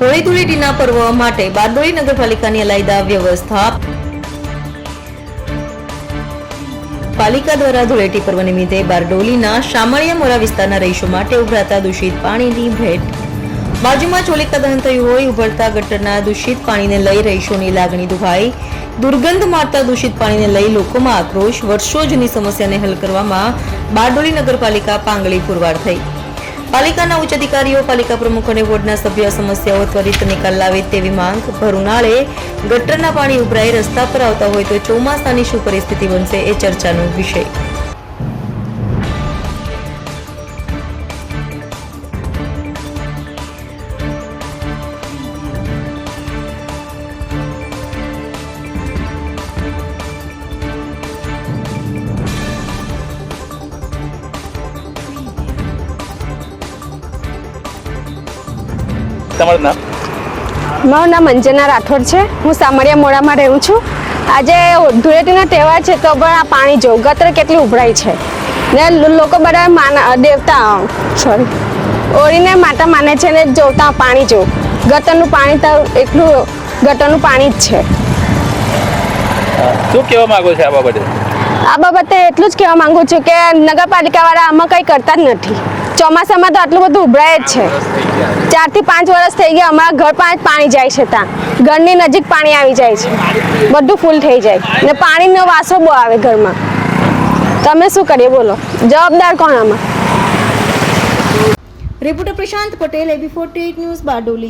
હોળી ધૂળેટીના પર્વ માટે બારડોલી નગરપાલિકાની અલાયદા વ્યવસ્થા. પાલિકા દ્વારા ધૂળેટી પર્વ નિમિત્તે બારડોલીના શામળિયા મોરા વિસ્તારના રહીશો માટે ઉભરાતા દૂષિત પાણીની ભેટ. બાજુમાં ચોલિકા દહન થયું હોય, ઉભરતા ગટરના દૂષિત પાણીને લઈ રહીશોની લાગણી દુભાઈ. દુર્ગંધ મારતા દૂષિત પાણીને લઈ લોકોમાં આક્રોશ. વર્ષો જૂની સમસ્યાને હલ કરવામાં બારડોલી નગરપાલિકા પાંગળી પુરવાર થઈ. પાલિકાના ઉચ્ચ અધિકારીઓ, પાલિકા પ્રમુખ અને વોર્ડના સભ્યો સમસ્યાઓ ત્વરિત નિકાલ લાવે તેવી માંગ ભરૂનાળે ગટરના પાણી ઉભરાઈ રસ્તા પર આવતા હોય તો ચોમાસાની શું પરિસ્થિતિ બનશે એ ચર્ચાનો વિષય. તમારું નામ? મારું નામ અંજના રાઠોડ છે. હું સામરિયા મોડામાં રહું છું. આજે ધૂળેટીનો તહેવાર છે તો પણ આ પાણી જો ગતર કેટલી ઉભરાઈ છે. ને લોકો બધા માના દેવતા સોરી ઓળીને માતા માને છે ને જોતા પાણી જો. ગટરનું પાણી તો એટલું ગટરનું પાણી જ છે. શું કહેવા માગો છો આ બાબતે? આ બાબતે એટલું જ કહેવા માંગુ છું કે નગરપાલિકાવાળા આમાં કંઈ કરતા જ નથી. ચોમાસામાં તો આટલું બધું ઉભરાય જ છે. ચારથી પાંચ વર્ષ થઈ ગયા અમારા ઘર પાંચ પાણી જાય છે ત્યાં. ઘરની નજીક પાણી આવી જાય છે. બધું ફૂલ થઈ જાય. ને પાણીનો વાસો બહુ આવે ઘરમાં. તમે શું કરીએ? બોલો. જવાબદાર કોણ આમાં? Reporter Prashant Patel, AB forty news Bardoli.